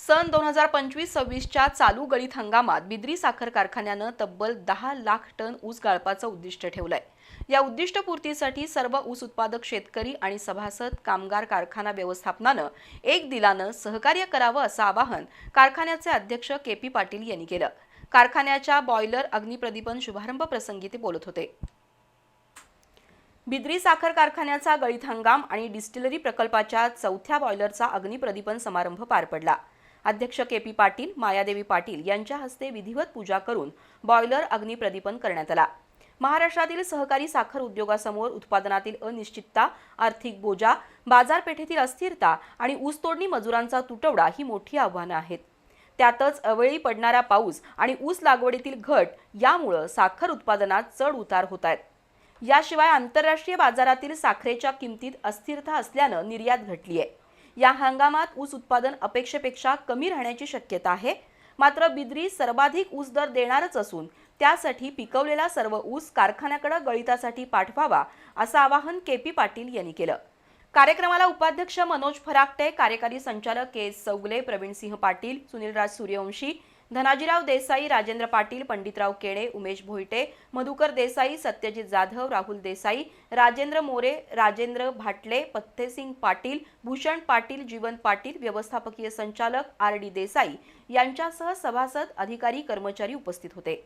सन दोन हजार पंचवीस सव्वीसच्या चालू गळीत हंगामात बिद्री साखर कारखान्यानं तब्बल दहा लाख टन ऊस गाळपाचं उद्दिष्ट ठेवलंय. या उद्दिष्टपूर्तीसाठी सर्व ऊस उत्पादक शेतकरी आणि सभासद कामगार कारखाना व्यवस्थापनानं एक दिलानं सहकार्य करावं असं आवाहन कारखान्याचे अध्यक्ष के पी पाटील यांनी केलं. कारखान्याच्या बॉयलर अग्निप्रदीपन शुभारंभ प्रसंगी ते बोलत होते. बिद्री साखर कारखान्याचा गळीत हंगाम आणि डिस्टिलरी प्रकल्पाच्या चौथ्या बॉयलरचा अग्निप्रदीपन समारंभ पार पडला. अध्यक्ष के पी पाटील मायादेवी पाटील यांच्या हस्ते विधिवत पूजा करून बॉयलर अग्निप्रदीपन करण्यात आला. महाराष्ट्रातील सहकारी साखर उद्योगासमोर उत्पादनातील अनिश्चितता आर्थिक बोजा बाजारपेठेतील अस्थिरता आणि ऊसतोडणी मजुरांचा तुटवडा ही मोठी आव्हानं आहेत. त्यातच अवेळी पडणारा पाऊस आणि ऊस लागवडीतील घट यामुळं साखर उत्पादनात चढ उतार होत आहेत. याशिवाय आंतरराष्ट्रीय बाजारातील साखरेच्या किमतीत अस्थिरता असल्यानं निर्यात घटली आहे या हंगामात ऊस उत्पादन अपेक्षेपेक्षा कमी राहण्याची शक्यता आहे. मात्र बिद्री सर्वाधिक ऊस दर देणारच असून त्यासाठी पिकवलेला सर्व ऊस कारखान्याकडे गळितासाठी पाठवावा असं आवाहन के पी पाटील यांनी केलं. कार्यक्रमाला उपाध्यक्ष मनोज फराकटे कार्यकारी संचालक के एस चौगले प्रवीणसिंह पाटील सुनीलराज सूर्यवंशी धनाजीराव देसाई राजेंद्र पाटील पंडितराव केळे उमेश भोईटे मधुकर देसाई सत्यजित जाधव राहुल देसाई राजेंद्र मोरे राजेंद्र भाटले पथ्थेसिंग पाटील भूषण पाटील जीवन पाटील व्यवस्थापकीय संचालक आर डी देसाई यांच्यासह सभासद अधिकारी कर्मचारी उपस्थित होते.